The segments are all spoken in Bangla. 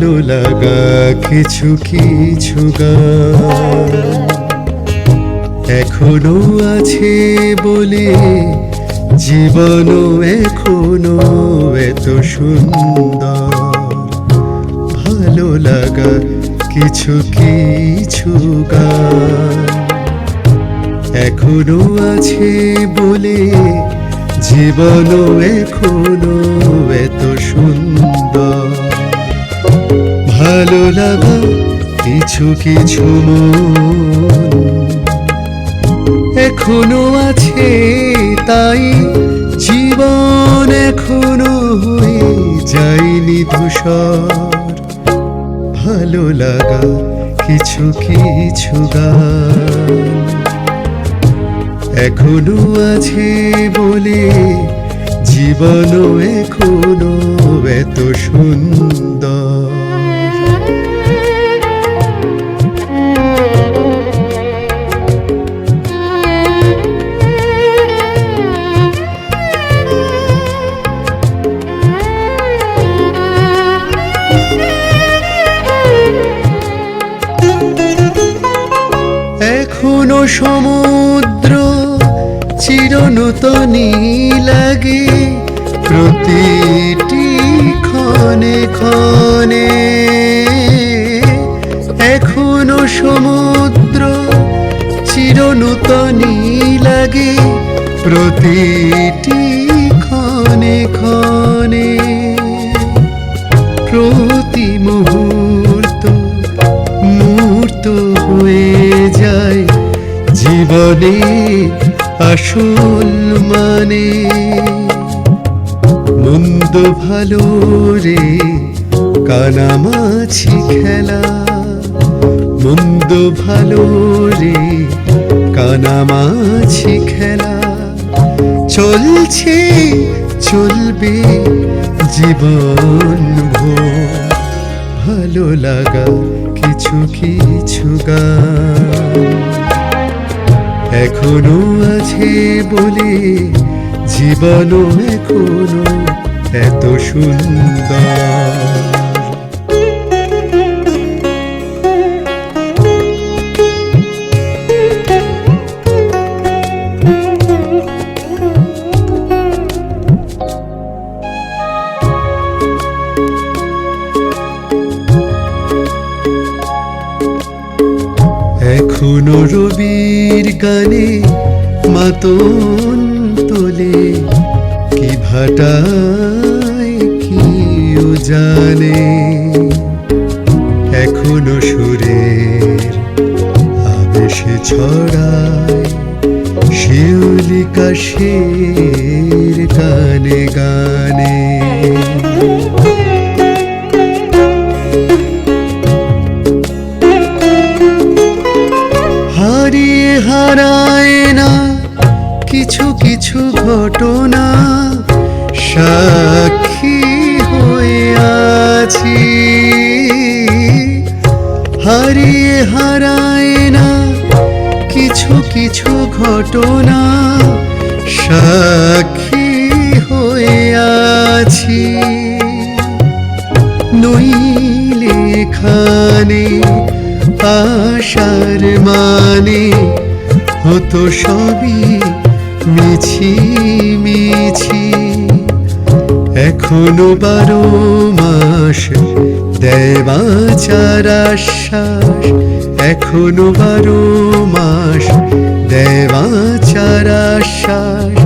ভালো লাগা কিছু কিছু গান এখনও আছে বলে জীবনও এখনও এত সুন্দর। ভালো লাগা কিছু কিছু গান এখনও আছে বলে জীবনও এখনও এত সুন্দর। ভালো লাগা কিছু কিছু মন। এখনও আছে তাই জীবন এখনও হয়ে যায়নি ধূসর। ভালো লাগা কিছু কিছু গান। এখনও আছে বলে জীবনও এখনও এত সুন্দর। সমুদ্র চিরনূতনী লাগে প্রতিটি ক্ষণে ক্ষণে। এখনও সমুদ্র চিরনূতনী লাগে প্রতিটি ক্ষণে ক্ষণে। জীবনে আসল মানে মন্দ ভালো রে, কানামাছি খেলা। মন্দ ভালো রে, কানামাছি খেলা। চলছে, চলবে জীবন ভালো লাগা কিছু কিছু গান। এখনও আছে বলে জীবনও এখনও এত সুন্দর। এখনও রবির গানে মাতন তোলে, কি ভাটায় কিও জানে। এখনও সুরের আবেশে ছড়ায় শিউলি কাশের গানে গানে। ঘটনা সাক্ষী হয়ে আছি। নইলে খানে আশার মানে হতো সবই মিছি মিছি এখনও বারো মাস দেবাচার আশ্বাস এখনও বারো মাস দেবাচার আশ্বাস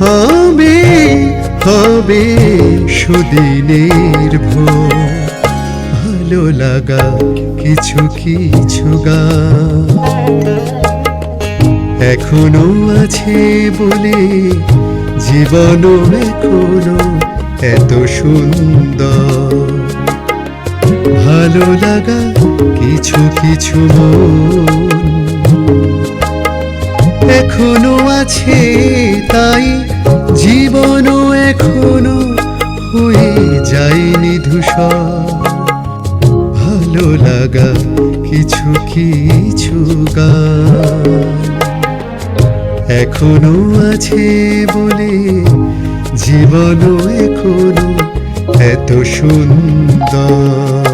হবে হবে সুদিনের ভোর। ভালো লাগা কিছু কিছু গান এখনও আছে বলে জীবনও এখনও এত সুন্দর। ভালো লাগা কিছু কিছু এখনও আছে তাই জীবনও এখনও হয়ে যায়নি ধূসর। ভালো লাগা কিছু কিছু এখনও আছে বলে জীবনও এখনও এত সুন্দর।